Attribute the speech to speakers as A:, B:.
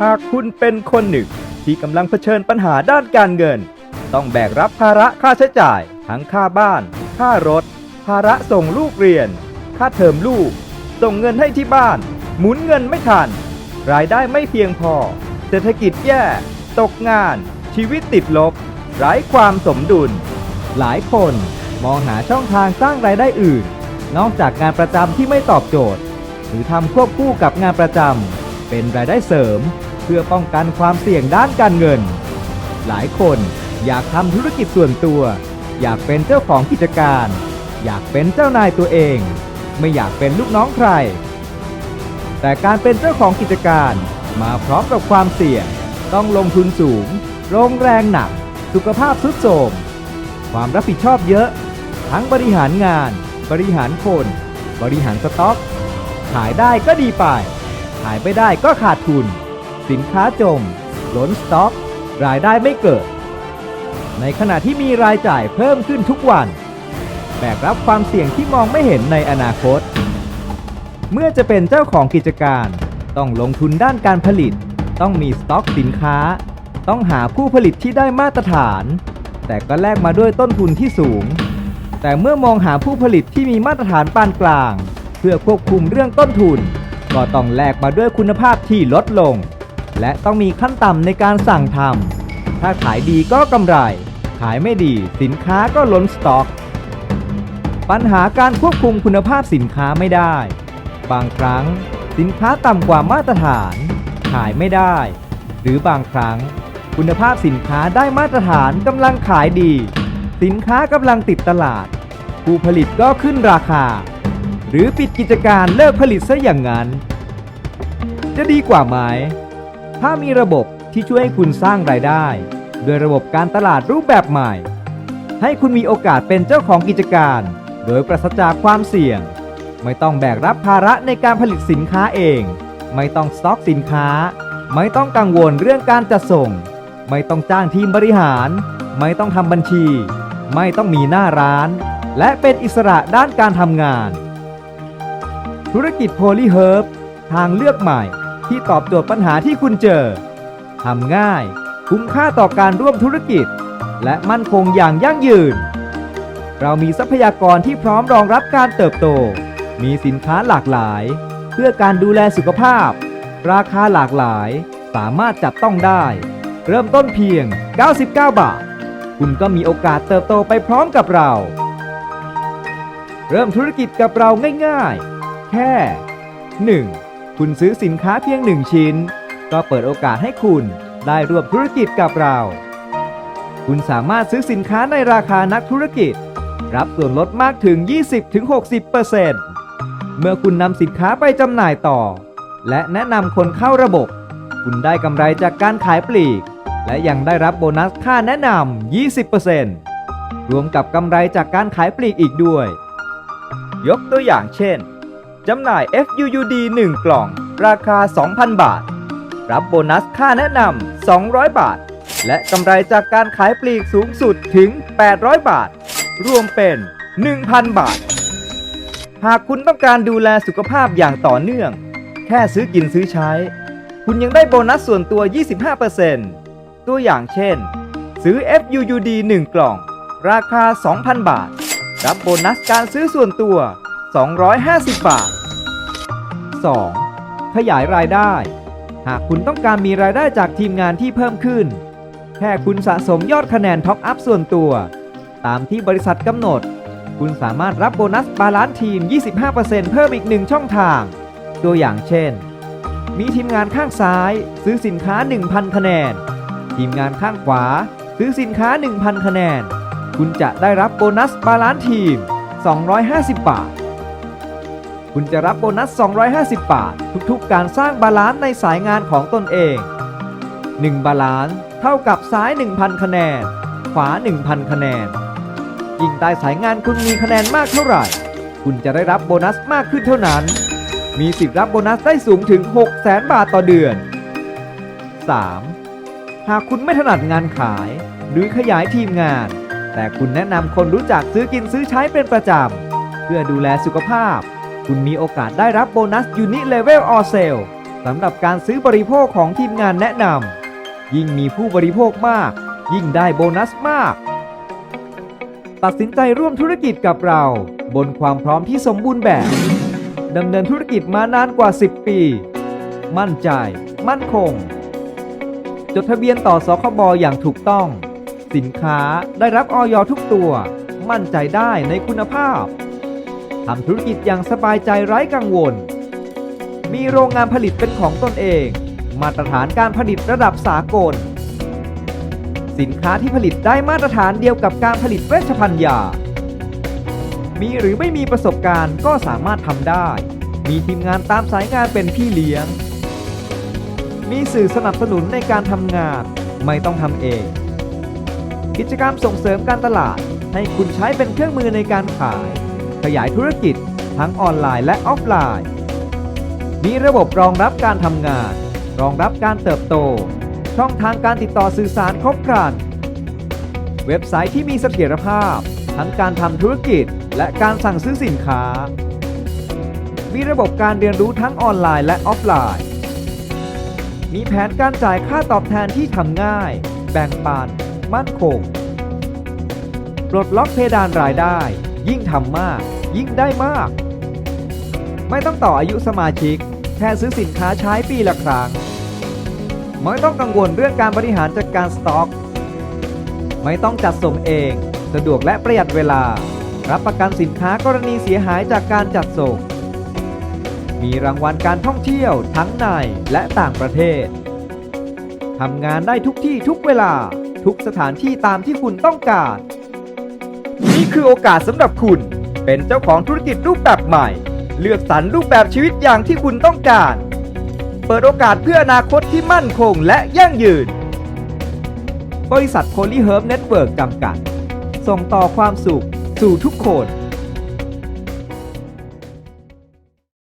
A: หากคุณเป็นคนหนึ่งที่กำลังเผชิญปัญหาด้านการเงิน ต้องแบกรับภาระค่าใช้จ่าย ทั้งค่าบ้าน ค่ารถ ภาระส่งลูกเรียน ค่าเทอมลูก ส่งเงินให้ที่บ้าน หมุนเงินไม่ทัน รายได้ไม่เพียงพอ เศรษฐกิจแย่ ตกงาน ชีวิตติดลบ ไร้ความสมดุล หลายคนมองหาช่องทางสร้างรายได้อื่น นอกจากงานประจำที่ไม่ตอบโจทย์ หรือทำควบคู่กับงานประจำ เป็นรายได้เสริม เพื่อป้องกันความเสี่ยงด้านการเงิน หลายคนอยากทำธุรกิจส่วนตัว อยากเป็นเจ้าของกิจการ อยากเป็นเจ้านายตัวเอง ไม่อยากเป็นลูกน้องใคร แต่การเป็นเจ้าของกิจการมาพร้อมกับความเสี่ยง ต้องลงทุนสูงโรงแรงหนัก สุขภาพทรุดโทรมความรับผิดชอบเยอะ ทั้งบริหารงาน บริหารคน บริหารสต็อก ขายได้ก็ดีไป ขายไม่ได้ก็ขาดทุน สินค้าจม ล้นสต็อก รายได้ไม่เกิด ในขณะที่มีรายจ่ายเพิ่มขึ้นทุกวัน แบกรับความเสี่ยงที่มองไม่เห็นในอนาคต เมื่อจะเป็นเจ้าของกิจการ ต้องลงทุนด้านการผลิต ต้องมีสต็อกสินค้า ต้องหาผู้ผลิตที่ได้มาตรฐาน แต่ก็แลกมาด้วยต้นทุนที่สูง แต่เมื่อมองหาผู้ผลิตที่มีมาตรฐานปานกลาง เพื่อควบคุมเรื่องต้นทุน ก็ต้องแลกมาด้วยคุณภาพที่ลดลง และต้องมีขั้นต่ำในการสั่งทำถ้าขายดีก็กำไร ขายไม่ดีสินค้าก็ล้นสต็อก ปัญหาการควบคุมคุณภาพสินค้าไม่ได้ บางครั้งสินค้าต่ำกว่ามาตรฐาน ขายไม่ได้ หรือบางครั้ง คุณภาพสินค้าได้มาตรฐานกำลังขายดี สินค้ากำลังติดตลาด ผู้ผลิตก็ขึ้นราคา หรือปิดกิจการเลิกผลิตซะอย่างนั้น จะดีกว่าไหม ถ้ามีระบบที่ช่วยให้คุณสร้างรายได้ โดยระบบการตลาดรูปแบบใหม่ ให้คุณมีโอกาสเป็นเจ้าของกิจการ โดยปราศจากความเสี่ยง ไม่ต้องแบกรับภาระในการผลิตสินค้าเอง ไม่ต้องสต็อกสินค้า ไม่ต้องกังวลเรื่องการจัดส่ง ไม่ต้องจ้างทีมบริหาร ไม่ต้องทำบัญชี ไม่ต้องมีหน้าร้าน และเป็นอิสระด้านการทำงาน ธุรกิจโพลีเฮิร์บทางเลือกใหม่ที่ตอบโจทย์ปัญหาที่คุณเจอ ทำง่าย คุ้มค่าต่อการร่วมธุรกิจ และมั่นคงอย่างยั่งยืน เรามีทรัพยากรที่พร้อมรองรับการเติบโต มีสินค้าหลากหลาย เพื่อการดูแลสุขภาพ ราคาหลากหลาย สามารถจับต้องได้ เริ่มต้นเพียง 99 บาท คุณก็มีโอกาสเติบโตไปพร้อมกับเรา เริ่มธุรกิจกับเราง่าย ๆ แค่ 1. คุณซื้อสินค้าเพียง 1 ชิ้น ก็เปิดโอกาสให้คุณได้ร่วมธุรกิจกับเรา คุณสามารถซื้อสินค้าในราคานักธุรกิจ รับส่วนลดมากถึง 20-60%เมื่อคุณนำสินค้าไปจำหน่ายต่อ และแนะนำคนเข้าระบบ คุณได้กำไรจากการขายปลีก และยังได้รับโบนัสค่าแนะนำ 20%รวมกับกำไรจากการขายปลีกอีกด้วย ยกตัวอย่างเช่น จำหน่าย FUUD 1 กล่อง ราคา 2,000 บาท รับโบนัสค่าแนะนำ 200 บาท และกำไรจากการขายปลีกสูงสุดถึง 800 บาท รวมเป็น 1,000 บาท หากคุณต้องการดูแลสุขภาพอย่างต่อเนื่อง แค่ซื้อกินซื้อใช้ คุณยังได้โบนัสส่วนตัว 25%ตัวอย่างเช่น ซื้อ FUUD 1 กล่อง ราคา 2,000 บาท รับโบนัสการซื้อส่วนตัว 250 บาท 2. ขยายรายได้ หากคุณต้องการมีรายได้จากทีมงานที่เพิ่มขึ้น แค่คุณสะสมยอดคะแนนท็อปอัพส่วนตัว ตามที่บริษัทกำหนด คุณสามารถรับโบนัสบาลานซ์ทีม 25%เพิ่มอีกหนึ่งช่องทาง ตัวอย่างเช่น มีทีมงานข้างซ้ายซื้อสินค้า 1,000 คะแนน ทีมงานข้างขวาซื้อสินค้า 1,000 คะแนน คุณจะได้รับโบนัสบาลานซ์ทีม 250 บาท คุณจะรับโบนัส 250 บาท ทุกๆ การสร้างบาลานซ์ในสายงานของตนเอง 1 บาลานซ์เท่ากับซ้าย 1,000 คะแนน ขวา 1,000 คะแนน ยิ่งใต้สายงานคุณมีคะแนนมากเท่าไหร่ คุณจะได้รับโบนัสมากขึ้นเท่านั้น มีสิทธิ์รับโบนัสได้สูงถึง 600,000 บาทต่อเดือน 3. หากคุณไม่ถนัดงานขาย หรือขยายทีมงาน แต่คุณแนะนำคนรู้จักซื้อกินซื้อใช้เป็นประจำ เพื่อดูแลสุขภาพ คุณมีโอกาสได้รับโบนัส Unit Level or Sale สำหรับการซื้อบริโภคของทีมงานแนะนำยิ่งมีผู้บริโภคมาก ยิ่งได้โบนัสมาก ตัดสินใจร่วมธุรกิจกับเรา บนความพร้อมที่สมบูรณ์แบบดำเนินธุรกิจมานานกว่า 10 ปี มั่นใจ มั่นคง จดทะเบียนต่อสคบอย่างถูกต้อง สินค้าได้รับออยทุกตัว มั่นใจได้ในคุณภาพ ทำธุรกิจอย่างสบายใจไร้กังวล มีโรงงานผลิตเป็นของตนเอง มาตรฐานการผลิตระดับสากล สินค้าที่ผลิตได้มาตรฐานเดียวกับการผลิตเวชภัณฑ์ยา มีหรือไม่มีประสบการณ์ก็สามารถทำได้ มีทีมงานตามสายงานเป็นพี่เลี้ยง มีสื่อสนับสนุนในการทำงาน ไม่ต้องทำเอง กิจกรรมส่งเสริมการตลาดให้คุณใช้เป็นเครื่องมือในการขาย ขยายธุรกิจ ทั้งออนไลน์และออฟไลน์ มีระบบรองรับการทำงาน รองรับการเติบโต ช่องทางการติดต่อสื่อสารครบครัน เว็บไซต์ที่มีเสถียรภาพ ทั้งการทำธุรกิจ และการสั่งซื้อสินค้า มีระบบการเรียนรู้ทั้งออนไลน์และออฟไลน์ มีแผนการจ่ายค่าตอบแทนที่ทำง่าย แบ่งปัน มั่นคงปลดล็อกเพดานรายได้ ยิ่งทำมาก ยิ่งได้มาก ไม่ต้องต่ออายุสมาชิก แค่ซื้อสินค้าใช้ปีละครั้ง ไม่ต้องกังวลเรื่องการบริหารจัดการสต็อก ไม่ต้องจัดส่งเอง สะดวกและประหยัดเวลา รับประกันสินค้ากรณีเสียหายจากการจัดส่ง มีรางวัลการท่องเที่ยวทั้งในและต่างประเทศทำงานได้ทุกที่ทุกเวลาทุกสถานที่ตามที่คุณต้องการ นี่คือโอกาสสำหรับคุณ เป็นเจ้าของธุรกิจรูปแบบใหม่ เลือกสรรรูปแบบชีวิตอย่างที่คุณต้องการ เปิดโอกาสเพื่ออนาคตที่มั่นคงและยั่งยืน บริษัทโพลีเฮิร์บเน็ตเวิร์กจำกัด ส่งต่อความสุขสู่ทุกคน